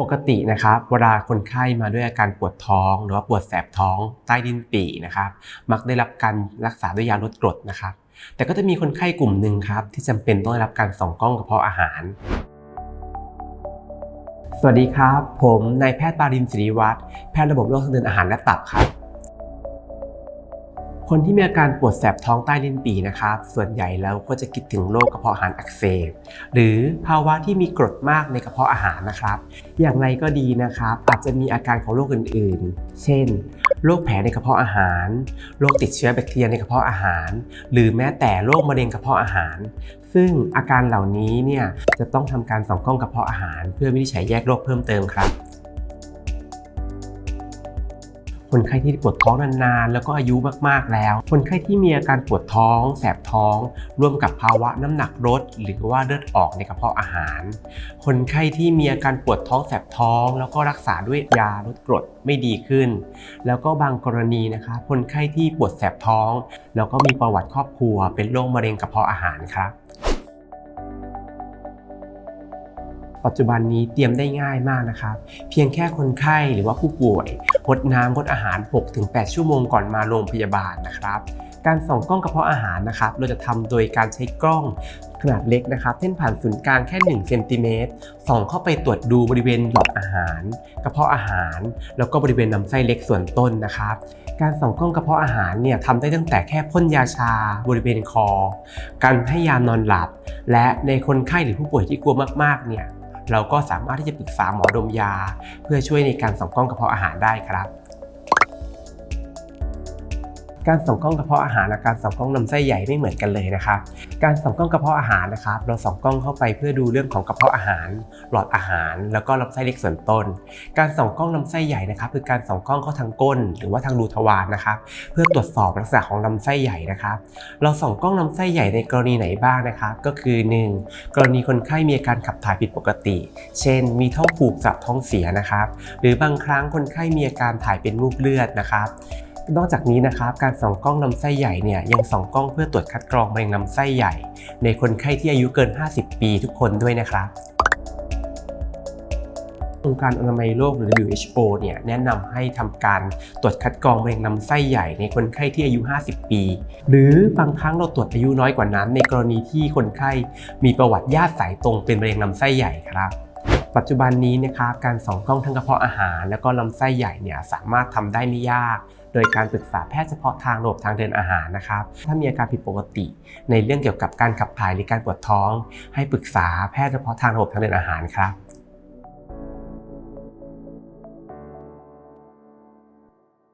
ปกตินะครับเวลาคนไข้มาด้วยอาการปวดท้อง หรือว่าปวดแสบท้องใต้ดินปี่นะครับ มักได้รับการรักษาด้วยยาลดกรดนะครับ แต่ก็จะมีคนไข้กลุ่มหนึ่งครับ ที่จำเป็นต้องได้รับการส่องกล้องกระเพาะอาหาร สวัสดีครับ ผมนายแพทย์ปารินศิริวัฒน์แพทย์ระบบโรคทางเดินอาหารและตับครับ คนที่มีอาการปวดแสบท้องใต้ลิ้นปี่นะครับ ส่วนใหญ่แล้วก็จะคิดถึงโรคกระเพาะอาหารอักเสบ หรือภาวะที่มีกรดมากในกระเพาะอาหารนะครับ อย่างไรก็ดีนะครับ อาจจะมีอาการของโรคอื่นๆ เช่น โรคแผลในกระเพาะอาหาร โรคติดเชื้อแบคทีเรียในกระเพาะอาหาร หรือแม้แต่โรคมะเร็งกระเพาะอาหาร ซึ่งอาการเหล่านี้เนี่ยจะต้องทำการส่องกล้องกระเพาะอาหาร เพื่อวินิจฉัยแยกโรคเพิ่มเติมครับ คนไข้ที่ปวดท้องนานๆ แล้วก็อายุมากๆแล้ว คนไข้ที่มีอาการปวดท้อง แสบท้อง ร่วมกับภาวะน้ำหนักลดหรือว่าเลือดออกในกระเพาะอาหาร คนไข้ที่มีอาการปวดท้องแสบท้อง แล้วก็รักษาด้วยยาลดกรดไม่ดีขึ้น แล้วก็บางกรณีนะคะคนไข้ที่ปวดแสบท้อง แล้วก็มีประวัติครอบครัว เป็นโรคมะเร็งกระเพาะอาหารครับ ปัจจุบันนี้เตรียมได้ง่ายมากนะครับ เพียงแค่คนไข้หรือว่าผู้ป่วยงดน้ำงดอาหาร 6-8 ชั่วโมงก่อนมาโรงพยาบาลนะครับ การส่องกล้องกระเพาะอาหารนะครับ เราจะทำโดยการใช้กล้องขนาดเล็กนะครับเส้นผ่านศูนย์กลางแค่ 1 เซนติเมตร ส่องเข้าไปตรวจดูบริเวณหลอดอาหาร กระเพาะอาหาร แล้วก็บริเวณลำไส้เล็กส่วนต้นนะครับ การส่องกล้องกระเพาะอาหารเนี่ยทำได้ตั้งแต่แค่พ่นยาชา บริเวณคอ การให้ยานอนหลับ และในคนไข้หรือผู้ป่วยที่กลัวมากๆเนี่ย เราก็สามารถที่จะปรึกษาหมอดมยา เพื่อช่วยในการส่องกล้องกระเพาะอาหารได้ครับ การส่องกล้องกระเพาะอาหารและการส่องกล้องลำไส้ใหญ่ไม่เหมือนกันเลยนะครับการส่องกล้องกระเพาะอาหารนะครับเราส่องกล้องเข้าไปเพื่อดูเรื่องของกระเพาะอาหาร หลอดอาหาร แล้วก็ลำไส้เล็กส่วนต้น การส่องกล้องลำไส้ใหญ่นะครับคือการส่องกล้องเข้าทางก้น หรือว่าทางรูทวารนะครับเพื่อตรวจสอบลักษณะของลำไส้ใหญ่นะครับเราส่องกล้องลำไส้ใหญ่ในกรณีไหนบ้างนะครับก็คือ 1. กรณีคนไข้มีอาการขับถ่ายผิดปกติ เช่น มีท้องผูกจับท้องเสียนะครับหรือบางครั้งคนไข้มีอาการถ่ายเป็นมูกเลือดนะครับ นอกจากนี้นะครับการส่องกล้องลำไส้ใหญ่เนี่ยยังส่องกล้องเพื่อตรวจคัดกรองมะเร็งลำไส้ใหญ่ ในคนไข้ที่อายุเกิน 50 ปีทุกคนด้วยนะครับองค์การอนามัยโลกหรือ WHO เนี่ยแนะนำให้ทำการตรวจคัดกรองมะเร็งลำไส้ใหญ่ในคนไข้ที่อายุ 50 ปี หรือบางครั้งเราตรวจอายุน้อยกว่านั้น ในกรณีที่คนไข้มีประวัติญาติสายตรงเป็นมะเร็งลำไส้ใหญ่ครับ ปัจจุบันนี้นะครับการส่องกล้องทั้งกระเพาะอาหาร แล้วก็ลำไส้ใหญ่เนี่ยสามารถทำได้ไม่ยาก โดยการปรึกษาแพทย์เฉพาะทางระบบทางเดินอาหารนะครับ ถ้ามีอาการผิดปกติ ในเรื่องเกี่ยวกับการขับถ่ายหรือการปวดท้อง ให้ปรึกษาแพทย์เฉพาะทางระบบทางเดินอาหารครับ